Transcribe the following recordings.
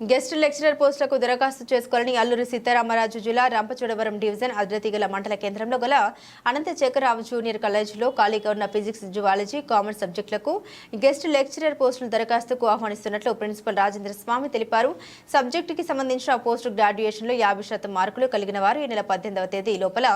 Guest lecturer పోస్టులకు దరఖాస్తు చేసుకోవాలని అల్లూరి సీతారామరాజు జిల్లా రంపచోడవరం డివిజన్ అద్రతిగల మండల కేంద్రంలో గల అనంత చక్రరావు జూనియర్ కాలేజీలో ఖాళీగా ఉన్న ఫిజిక్స్ జువాలజీ కామర్స్ సబ్జెక్టులకు గెస్ట్ లెక్చరర్ పోస్టుల దరఖాస్తుకు ఆహ్వానిస్తున్నట్లు ప్రిన్సిపల్ రాజేంద్ర స్వామి తెలిపారు. సబ్జెక్టుకి సంబంధించిన పోస్ట్ గ్రాడ్యుయేషన్లో యాభై శాతం మార్కులు కలిగిన వారు ఈ నెల పద్దెనిమిదవ తేదీ లోపల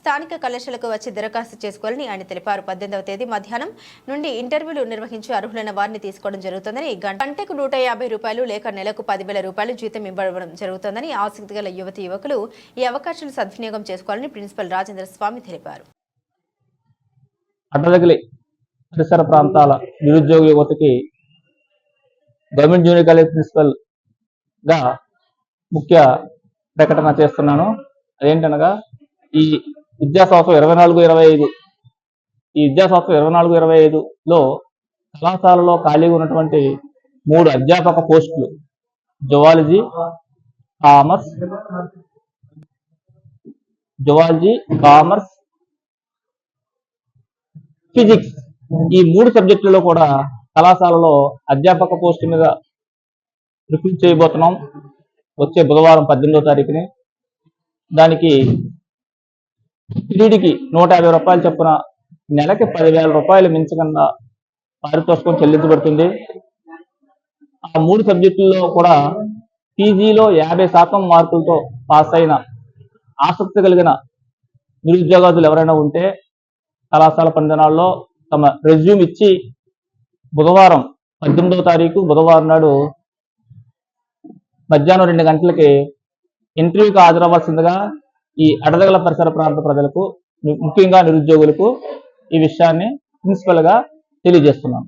స్థానిక కళాశాలకు వచ్చి దరఖాస్తు చేసుకోవాలని ఆయన తెలిపారు. పద్దెనిమిదవ తేదీ మధ్యాహ్నం నుండి ఇంటర్వ్యూలు నిర్వహించి అర్హులైన వారిని తీసుకోవడం జరుగుతుందని గంటకు నూట యాభై రూపాయలు లేక నెలకు వేల రూపాయలు జీతం ఇవ్వడం జరుగుతుందని ఆసక్తి గల యువతి యువకులు ఈ అవకాశాన్ని సద్వినియోగం చేసుకోవాలని ప్రిన్సిపల్ రాజేంద్ర స్వామి తెలిపారు. అడ్డదగిలి పరిసర ప్రాంతాల నిరుద్యోగ యువతకి గవర్నమెంట్ జూనియర్ కాలేజ్ ప్రిన్సిపల్గా ముఖ్య ప్రకటన చేస్తున్నాను. అదేంటనగా ఈ విద్యా సంవత్సరం ఇరవై నాలుగు ఇరవై ఐదు ఈ విద్యా సంవత్సరం ఇరవై నాలుగు ఇరవై ఐదులో కళాశాలలో ఖాళీగా ఉన్నటువంటి మూడు అధ్యాపక పోస్టులు zoology commerce zoology commerce physics. ఈ మూడు సబ్జెక్టులలో కూడా కళాశాలలో అధ్యాపక పోస్టు మీద రిక్రూట్ చేయబోతున్నాం. వచ్చే బుధవారం పద్దెనిమిదో తారీఖుని. దానికి టీడీకి నూట యాభై రూపాయలు చొప్పున నెలకి పదివేల రూపాయలు మించకుండా పారితోషికం చెల్లించబడుతుంది. ఆ మూడు సబ్జెక్టుల్లో కూడా పీజీలో యాభై శాతం మార్కులతో పాస్ అయిన ఆసక్తి కలిగిన నిరుద్యోగాదులు ఎవరైనా ఉంటే కళాశాల పందనాల్లో తమ రెజ్యూమ్ ఇచ్చి బుధవారం పద్దెనిమిదవ తారీఖు బుధవారం నాడు మధ్యాహ్నం రెండు గంటలకి ఇంటర్వ్యూకి హాజరవ్వాల్సిందిగా ఈ అడదగల పరిసర ప్రాంత ప్రజలకు ముఖ్యంగా నిరుద్యోగులకు ఈ విషయాన్ని ప్రిన్సిపల్గా తెలియజేస్తున్నాను.